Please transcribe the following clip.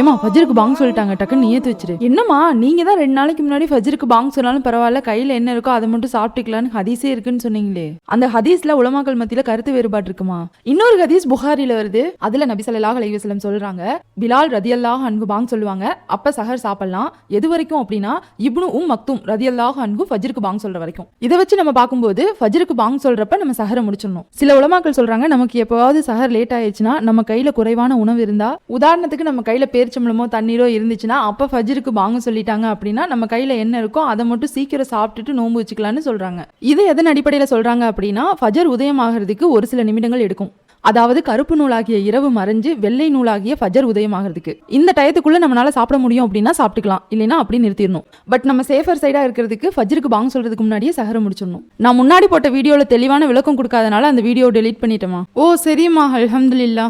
ஏமா ஃபஜருக்கு பாங் சொல்லிட்டாங்க டக்குன்னு நீ நியத்து வச்சிரு. என்னம்மா நீங்க தான் ரெண்டு நாளைக்கு முன்னாடி ஃபஜருக்கு பாங் சொன்னாலும் பரவாயில்ல கையில என்ன இருக்கோ அதை மட்டும் சாப்பிட்டுக்கலான்னு ஹதீஸே இருக்குன்னு சொன்னீங்களே. அந்த ஹதீஸ்ல உலமாக்கள் மத்தியில கருத்து வேறுபாடு இருக்குமா? இன்னொரு ஹதீஸ் புகாரில வருது அதுல நபி சல்லாஹ் அலைவசலம் சொல்றாங்க பிலால் ரதியல்லாஹ் அன்பு பாங் சொல்லுவாங்க அப்ப சஹர் சாப்பிடலாம். எது வரைக்கும் அப்படின்னா இப்னு உம் மக்தும் ரதியல்லாஹ் அன்பு ஃபஜருக்கு பாங் சொல்ற வரைக்கும். இதை வச்சு நம்ம பார்க்கும்போது ஃபஜருக்கு பாங் சொல்றப்ப நம்ம சஹரை முடிச்சிடணும். சில உலமாக்கள் சொல்றாங்க நமக்கு எப்பவாவது சஹர் லேட் ஆயிடுச்சுன்னா நம்ம கையில குறைவான உணவு இருந்தா உதாரணத்துக்கு நம்ம கையில பேரிச்சம்பளமோ தண்ணீரோ இருந்துச்சுன்னா அப்ப ஃபஜ்ருக்கு வாங்க சொல்லிட்டாங்க அப்படின்னா நம்ம கையில என்ன இருக்கோ அதை மட்டும் சீக்கிரம் சாப்பிட்டுட்டு நோன்பு வச்சுக்கலாம்னு சொல்றாங்க. இது எதன் அடிப்படையில சொல்றாங்க அப்படின்னா ஃபஜர் உதயமாகிறதுக்கு ஒரு சில நிமிடங்கள் எடுக்கும். அதாவது கருப்பு நூலாகிய இரவு மறைஞ்சு வெள்ளை நூலாகிய ஃபஜர் உதயமாகிறதுக்கு. இந்த டயத்துக்குள்ள நம்மளால சாப்பிட முடியும் அப்படின்னா சாப்பிட்டுக்கலாம். இல்லைன்னா அப்படி நிறுத்திடணும். பட் நம்ம சேஃபர் சைடா இருக்கிறதுக்கு ஃபஜருக்கு பாங் சொல்றதுக்கு முன்னாடியே சஹர முடிச்சிடணும். நான் முன்னாடி போட்ட வீடியோல தெளிவான விளக்கம் கொடுக்காதனால அந்த வீடியோ டெலீட் பண்ணிட்டேமா ஓ சரிம்மா. அலமதுல்லா